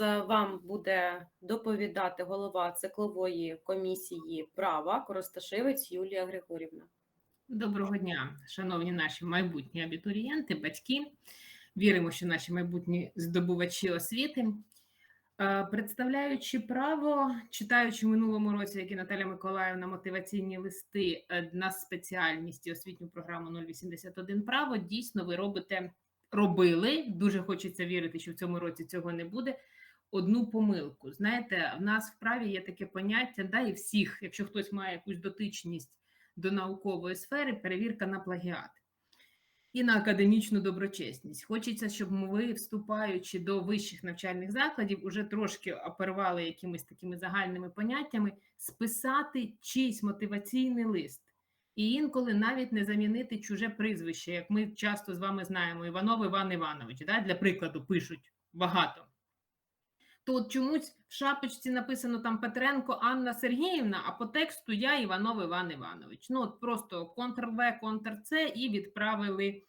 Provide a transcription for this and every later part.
Е, вам буде доповідати голова циклової комісії права Коросташевець Юлія Григорівна. Доброго дня, шановні наші майбутні абітурієнти, батьки. Віримо, що наші майбутні здобувачі освіти. Е, Представляючи право, читаючи в минулому році, як і Наталя Миколаївна, мотиваційні листи е, на спеціальність освітню програму 081 право, дійсно ви робите, робили. Дуже хочеться вірити, що в цьому році цього не буде. Одну помилку. Знаєте, в нас в праві є таке поняття, да, і всіх, якщо хтось має якусь дотичність до наукової сфери, перевірка на плагіат і на академічну доброчесність. Хочеться, щоб ви, вступаючи до вищих навчальних закладів, уже трошки оперували якимись такими загальними поняттями, списати чийсь мотиваційний лист. І інколи навіть не замінити чуже прізвище, як ми часто з вами знаємо, Іванов Іван Іванович, да? для прикладу, пишуть багато. То чомусь в шапочці написано там Петренко Анна Сергіївна, а по тексту я Іванов Іван Іванович. Ну, от просто Ctrl-V, Ctrl-C і відправили.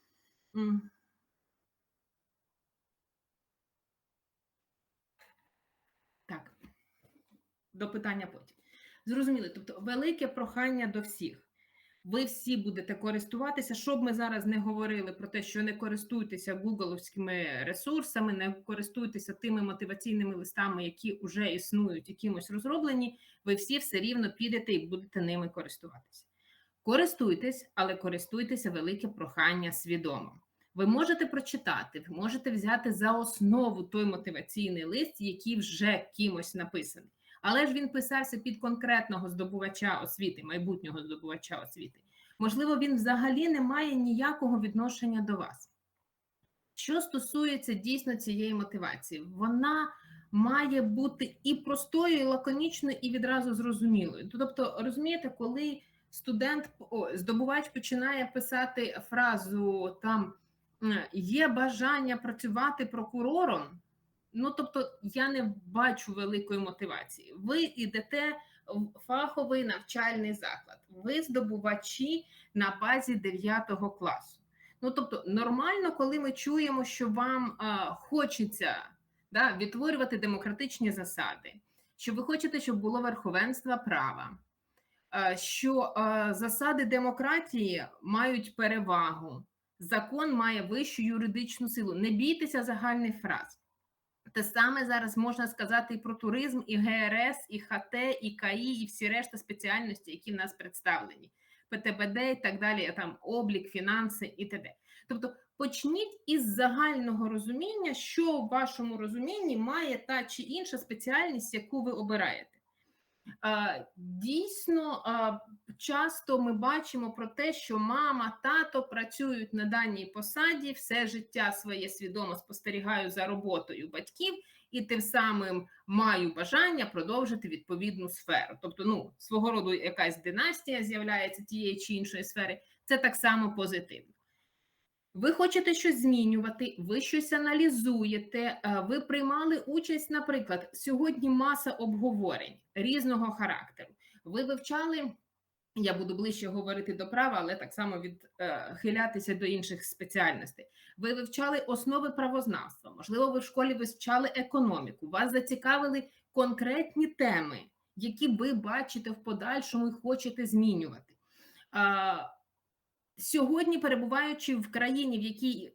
Так, до питання потім. Зрозуміли, тобто велике прохання до всіх. Ви всі будете користуватися, щоб ми зараз не говорили про те, що не користуйтеся гугловськими ресурсами, не користуйтеся тими мотиваційними листами, які вже існують, якимось розроблені. Ви всі все рівно підете і будете ними користуватися. Користуйтесь, але користуйтеся велике прохання свідомо. Ви можете прочитати, ви можете взяти за основу той мотиваційний лист, який вже кимось написаний. Але ж він писався під конкретного здобувача освіти, майбутнього здобувача освіти. Можливо, він взагалі не має ніякого відношення до вас. Що стосується дійсно цієї мотивації, вона має бути і простою, і лаконічною, і відразу зрозумілою. Тобто, розумієте, коли студент, о, здобувач починає писати фразу там є бажання працювати прокурором. Ну, тобто, я не бачу великої мотивації. Ви йдете в фаховий навчальний заклад, ви здобувачі на базі 9 класу. Ну, тобто, нормально, коли ми чуємо, що вам а, хочеться да, відтворювати демократичні засади, що ви хочете, щоб було верховенство права, а, що а, засади демократії мають перевагу, закон має вищу юридичну силу. Не бійтеся загальних фраз. Те саме зараз можна сказати і про туризм, і ГРС, і ХТ, і КАІ, і всі решта спеціальності, які в нас представлені, ПТБД і так далі, там облік, фінанси і т.д. Тобто почніть із загального розуміння, що в вашому розумінні має та чи інша спеціальність, яку ви обираєте. Дійсно, часто ми бачимо про те, що мама, тато працюють на даній посаді, все життя своє свідомо спостерігаю за роботою батьків, і тим самим маю бажання продовжити відповідну сферу. Тобто, ну, свого роду якась династія з'являється тієї чи іншої сфери, це так само позитивно. Ви хочете щось змінювати, ви щось аналізуєте, е, ви приймали участь, наприклад, сьогодні маса обговорень різного характеру. Ви вивчали, я буду ближче говорити до права, але так само відхилятися до інших спеціальностей. Ви вивчали основи правознавства, можливо, ви в школі вивчали економіку, вас зацікавили конкретні теми, які ви бачите в подальшому і хочете змінювати. Сьогодні, перебуваючи в країні, в якій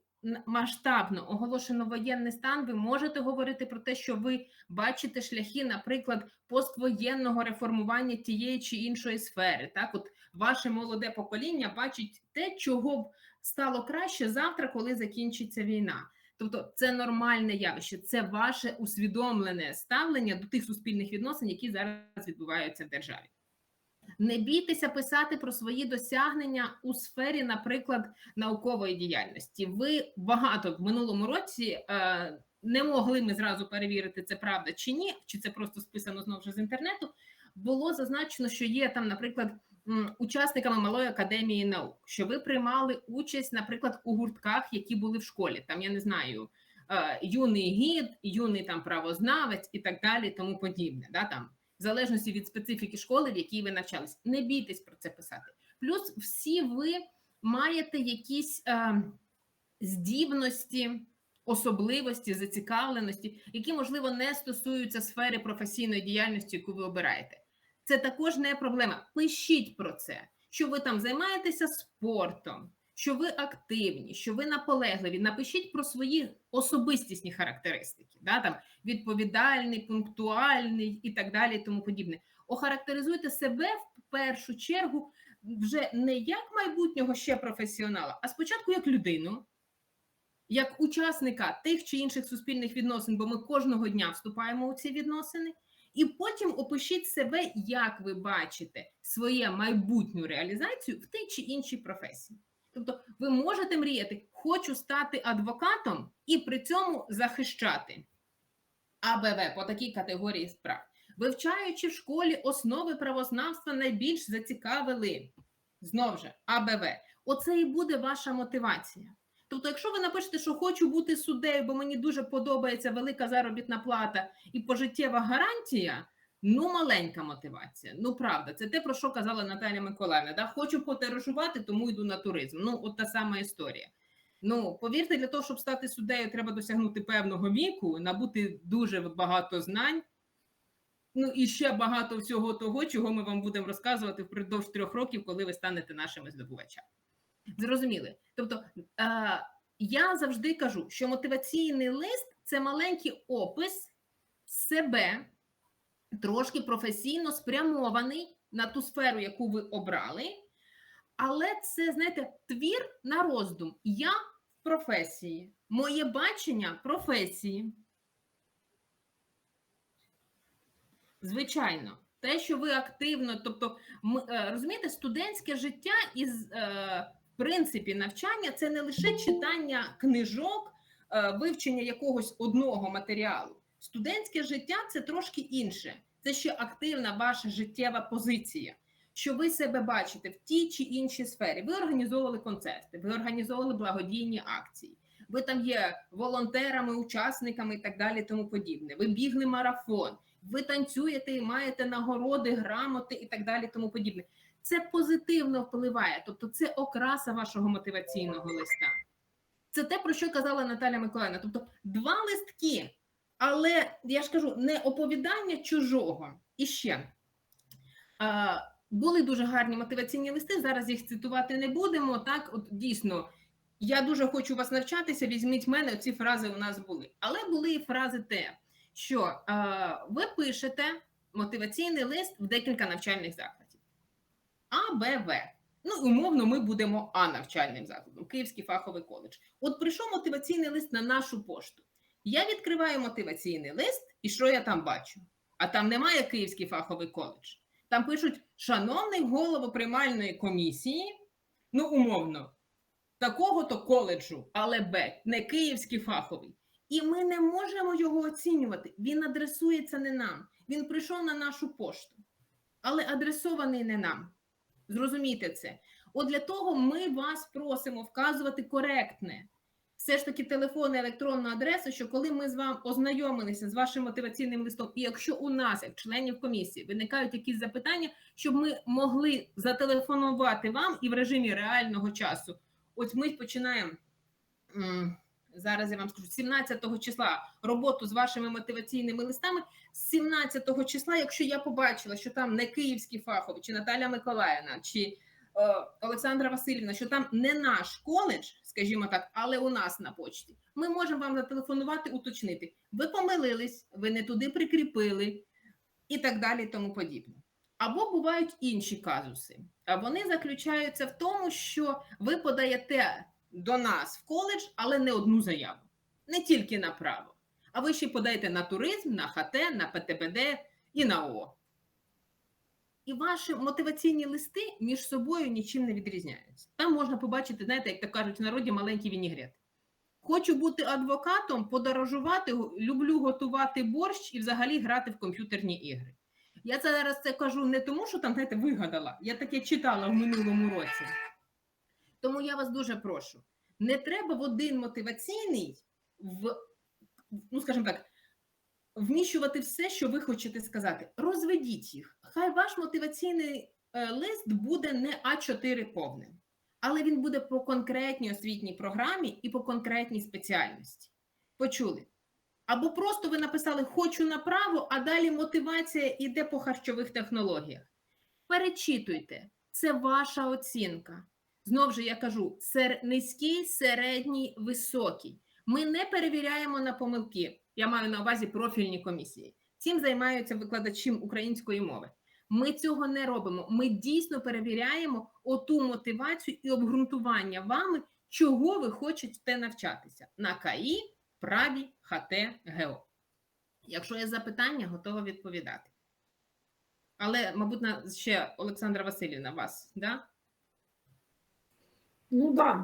масштабно оголошено воєнний стан, ви можете говорити про те, що ви бачите шляхи, наприклад, поствоєнного реформування тієї чи іншої сфери. Так, от ваше молоде покоління бачить те, чого б стало краще завтра, коли закінчиться війна. Тобто, це нормальне явище, це ваше усвідомлене ставлення до тих суспільних відносин, які зараз відбуваються в державі. Не бійтеся писати про свої досягнення у сфері, наприклад, наукової діяльності. Ви багато в минулому році е, не могли ми зразу перевірити, це правда чи ні, чи це просто списано знову ж з інтернету. Було зазначено, що є там, наприклад, учасниками малої академії наук, що ви приймали участь, наприклад, у гуртках, які були в школі. Там я не знаю. Е, юний гід, юний там правознавець і так далі, тому подібне. Да, там в залежності від специфіки школи, в якій ви навчались. Не бійтесь про це писати. Плюс всі ви маєте якісь е, здібності особливості, зацікавленості, які, можливо, не стосуються сфери професійної діяльності, яку ви обираєте. Це також не проблема. Пишіть про це, що ви там займаєтеся спортом, що ви активні, що ви наполегливі. Напишіть про свої особистісні характеристики, да, там, відповідальний, пунктуальний і так далі, і тому подібне. Охарактеризуйте себе в першу чергу вже не як майбутнього ще професіонала, а спочатку як людину, як учасника тих чи інших суспільних відносин, бо ми кожного дня вступаємо у ці відносини. І потім опишіть себе, як ви бачите своє майбутню реалізацію в тій чи іншій професії. Тобто, ви можете мріяти, хочу стати адвокатом і при цьому захищати АБВ по такій категорії справ. Вивчаючи в школі основи правознавства, найбільш зацікавили знов же АБВ. Оце і буде ваша мотивація. Тобто, якщо ви напишете, що хочу бути суддею, бо мені дуже подобається велика заробітна плата і пожиттєва гарантія, ну маленька мотивація. Ну правда, це те, про що казала Наталя Миколаївна. Да? Хочу подорожувати, тому йду на туризм. Ну, от та сама історія. Ну, повірте, для того, щоб стати суддею, треба досягнути певного віку, набути дуже багато знань. Ну і ще багато всього того, чого ми вам будемо розказувати впродовж трьох років, коли ви станете нашими здобувачами. Зрозуміли? Тобто е, я завжди кажу, що мотиваційний лист це маленький опис себе, трошки професійно спрямований на ту сферу, яку ви обрали. Але це, знаєте, твір на роздум. Я в професії, моє бачення професії. Звичайно, те, що ви активно, тобто, е, розумієте, студентське життя із е, в принципі навчання це не лише читання книжок, е, вивчення якогось одного матеріалу. Студентське життя це трошки інше. Це ще активна ваша життєва позиція, що ви себе бачите в тій чи іншій сфері. Ви організовували концерти, ви організовували благодійні акції. Ви там є волонтерами, учасниками і так далі, тому подібне. Ви бігли марафон, ви танцюєте і маєте нагороди, грамоти і так далі, тому подібне. Це позитивно впливає, тобто це окраса вашого мотиваційного листа. Це те, про що казала Наталя Миколаївна. Тобто два листки, але я ж кажу, не оповідання чужого. І ще були дуже гарні мотиваційні листи. Зараз їх цитувати не будемо. Так, от дійсно, я дуже хочу вас навчатися. Візьміть мене, ці фрази у нас були. Але були і фрази те, що ви пишете мотиваційний лист в декілька навчальних закладів. А, Б, В. Ну, умовно, ми будемо А навчальним закладом, Київський фаховий коледж. От прийшов мотиваційний лист на нашу пошту. Я відкриваю мотиваційний лист, і що я там бачу? А там немає Київський фаховий коледж. Там пишуть: шановний голово приймальної комісії, ну, умовно, такого-то коледжу, але Б, не Київський фаховий. І ми не можемо його оцінювати. Він адресується не нам. Він прийшов на нашу пошту, але адресований не нам. Зрозумійте це. От для того ми вас просимо вказувати коректне. Все ж таки телефон електронну адресу, що коли ми з вами ознайомилися з вашим мотиваційним листом, і якщо у нас, як членів комісії, виникають якісь запитання, щоб ми могли зателефонувати вам і в режимі реального часу. Ось ми починаємо зараз. Я вам скажу 17 числа роботу з вашими мотиваційними листами. З 17 числа, якщо я побачила, що там не Київський фаховий, чи Наталя Миколаївна, чи е, Олександра Васильівна, що там не наш коледж, скажімо так, але у нас на почті, ми можемо вам зателефонувати, уточнити. Ви помилились, ви не туди прикріпили і так далі, тому подібне. Або бувають інші казуси. Вони заключаються в тому, що ви подаєте до нас в коледж, але не одну заяву, не тільки на право. А ви ще подаєте на туризм, на ХТ, на ПТБД і на ООО. І ваші мотиваційні листи між собою нічим не відрізняються. Там можна побачити, знаєте, як то кажуть в народі, маленький вінігрет. Хочу бути адвокатом, подорожувати, люблю готувати борщ і взагалі грати в комп'ютерні ігри. Я зараз це кажу не тому, що там, знаєте, вигадала. Я таке читала в минулому році. Тому я вас дуже прошу: не треба в один мотиваційний, в, ну, скажімо так, вміщувати все, що ви хочете сказати. Розведіть їх. Хай ваш мотиваційний е, лист буде не А4 повним, але він буде по конкретній освітній програмі і по конкретній спеціальності. Почули. Або просто ви написали хочу направо, а далі мотивація йде по харчових технологіях. Перечитуйте, це ваша оцінка. Знову ж я кажу: сер... низький, середній, високий. Ми не перевіряємо на помилки. Я маю на увазі профільні комісії. Цим займаються викладачі української мови. Ми цього не робимо. Ми дійсно перевіряємо оту мотивацію і обґрунтування вами, чого ви хочете навчатися на КАІ, праві, ХТ, ГЕО. Якщо є запитання, готова відповідати. Але, мабуть, ще Олександра Васильівна вас, да? Ну так. Да.